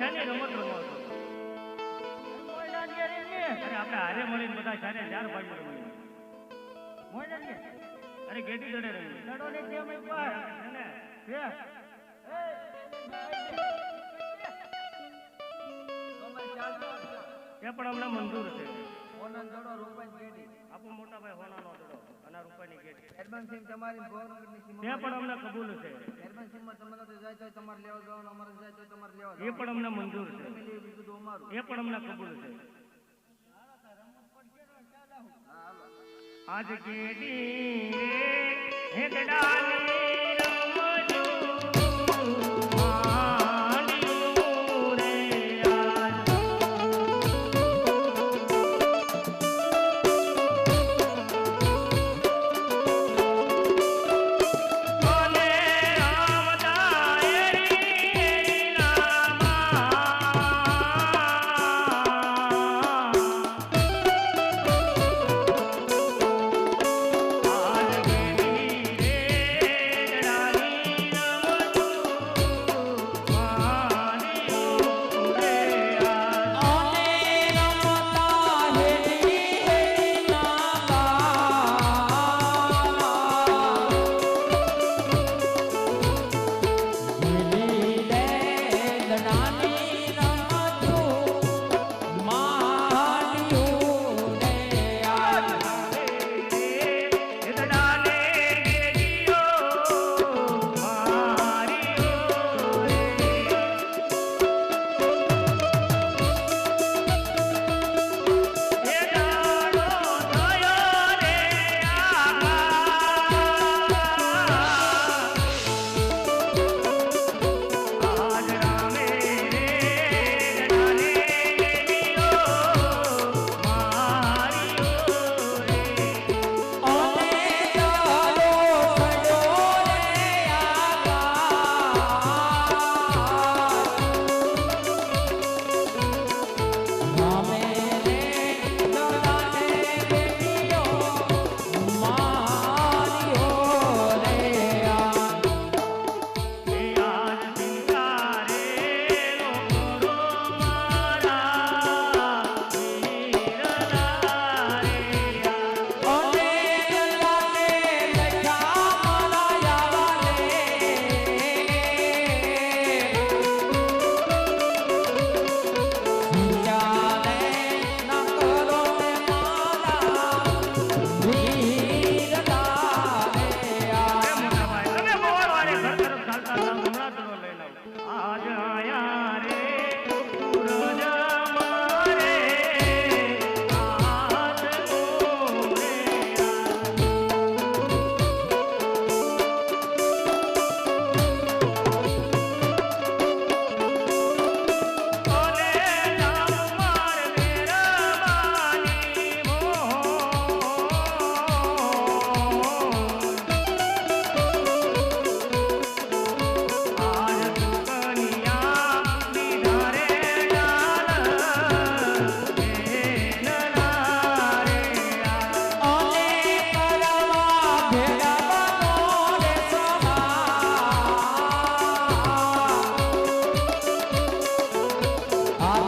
શાની રમત રમો છો અરે આપણે હારે મળીને બધા શાને ચાર ભાઈ રમીએ અરે ગેટી ચડે રહી ને? એ પણ હમણાં મંજૂર છે. આપો મોટા ભાઈ હોનાનો દડો અને આ રૂપિયાની સીમા તે પણ અમને કબૂલ છે. એડવાન્સિંગમાં તમારે તમે જાય છે તમારે લેવા જવાનું અમારે જાય છે તમારે એ પણ અમને મંજૂર છે. એ પણ અમને કબૂલ છે. આજ રે હેદડાની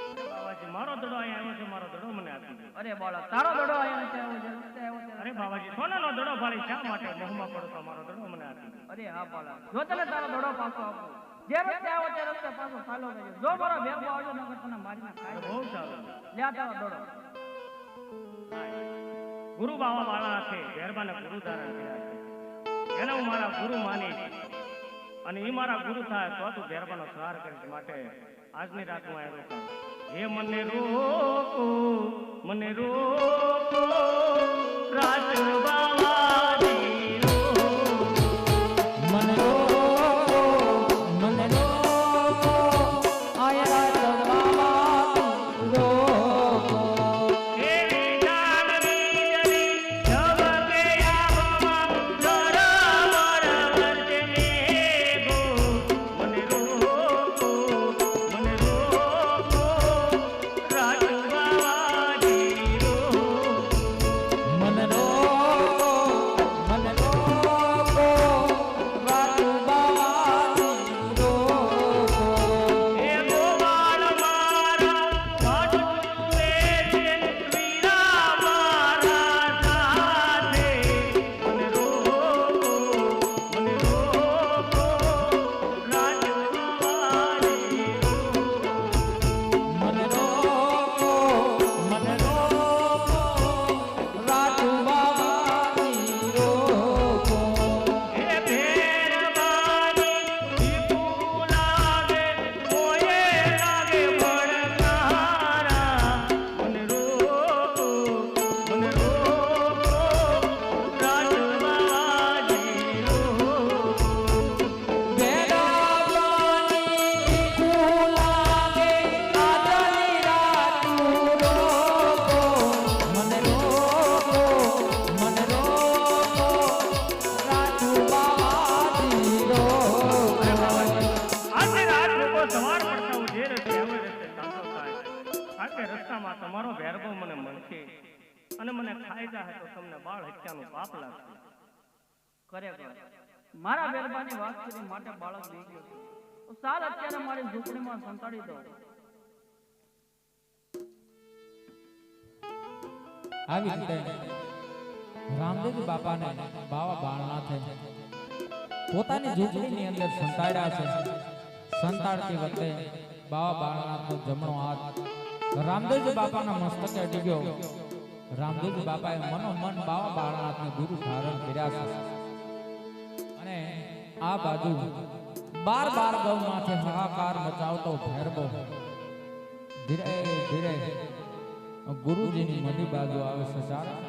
બાબાજી મારો દડો અહીંયા આવ્યો છે મારો દડો મને આપી દો. અરે બાળક તારો દડો આવ્યો છે આવ્યો છે અરે બાબાજી સોનાનો દડો ફાળી શા માટે મોહમાં પડો મારો દડો મને આપી દો. અરે હા બાળક જો તને તારો દડો પાછો આપું. જે રસ્તે આવ્યો તે રસ્તે પાછો ચાલો રહેજો. જો મારો ભેગો આવજો નકર તને મારીને ખાઈ બહુ સારું. લ્યા તારો દડો. ગુરુ બાવા વાળા છે મહેરબાને ગુરુ ધારણ કર્યા છે. એને હું મારા ગુરુ માનીશ અને એ મારા ગુરુ થાય, તો તું મહેરબાનો સહાર કરીશ માટે આજની રાત હું અહીંયા રોકાણ હે મને રોકો મને રોકો રાજ બાવાજી પાપ લાગશે ખરેખર મારા બેરબાની વાત કરી માટે બાળક નહીં ગયો તો અત્યારે મારી ઝૂંપડીમાં સંતાડી દો. આવી રીતે રામદેવ બાપાને બાવા બાળનાથે પોતાની ઝૂંપડીની અંદર સંતાડ્યા છે. સંતાડતી વખતે બાવા બાળનાથનો જમણો હાથ રામદેવજી બાપાના મસ્તકે ડીગ્યો રામદેવજી બાપાએ મનોમન બાવા બાળનાથને ગુરુ ધારણ કર્યા છે. અને આ બાજુ બાર બાર ગૌ માથે હાહાકાર મચાવતો ભેરબો ધીરે ધીરે ગુરુજીની મની બાજુ આવે છે સારા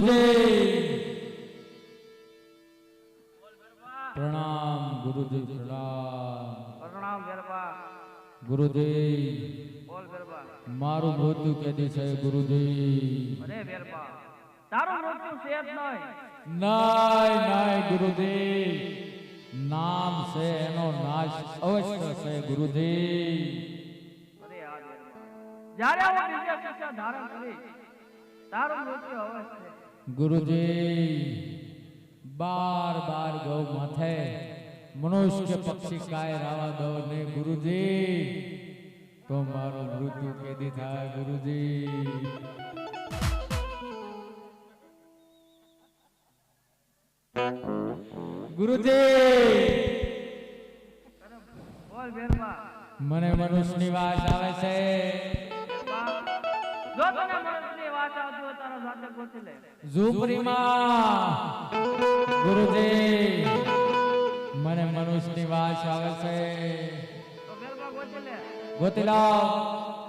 ગુરુજી પ્રણામ ગુરુજી પ્રણામ. પ્રણામ ગરબા. ગુરુજી. બોલ ગરબા. મારું મૃત્યુ કેદી છે ગુરુજી? અરે ગરબા. તારું મૃત્યુ છે જ નહીં. નાય નાય ગુરુજી. નામ છે એનો નાશ અવશ્ય છે ગુરુજી. અરે આ જ્યારે હું દિવ્ય શિક્ષા ધારણ કરી તારું મૃત્યુ અવશ્ય ગુરુજી બાર બાર ગૌ માથે મનુષ્ય પક્ષી કાય રાવા દો ને ગુરુજી. તો મારું મૃત્યુ કેદી થાય ગુરુજી. ગુરુજી! મને મનુષ્યની વાત આવે છે. જો તને ઝૂંપડીમાં ગુરુજી મને મનુષ્યની વાસ આવે છે ગોતી લાવ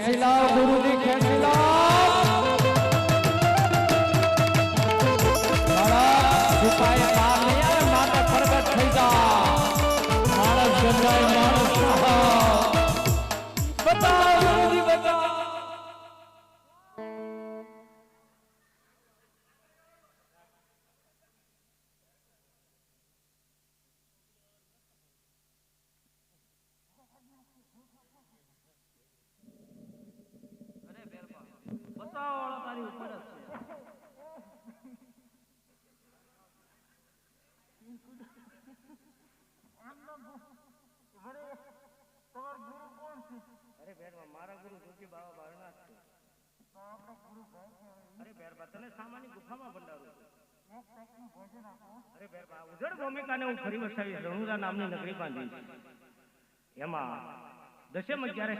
ખેંચી લાવ ગુરુજી ખેંચી લાવ માટે પ્રગટ થઈ જા. બાબા બારનાથ છે અરે બેરબા તને સામાની ગુફામાં ભંડારું અરે બેરબા ઉજળ ભૂમિકાને હું ફરી વસાવી રણુરા નામની નગરી બાંધી એમાં દશમ અગિયારે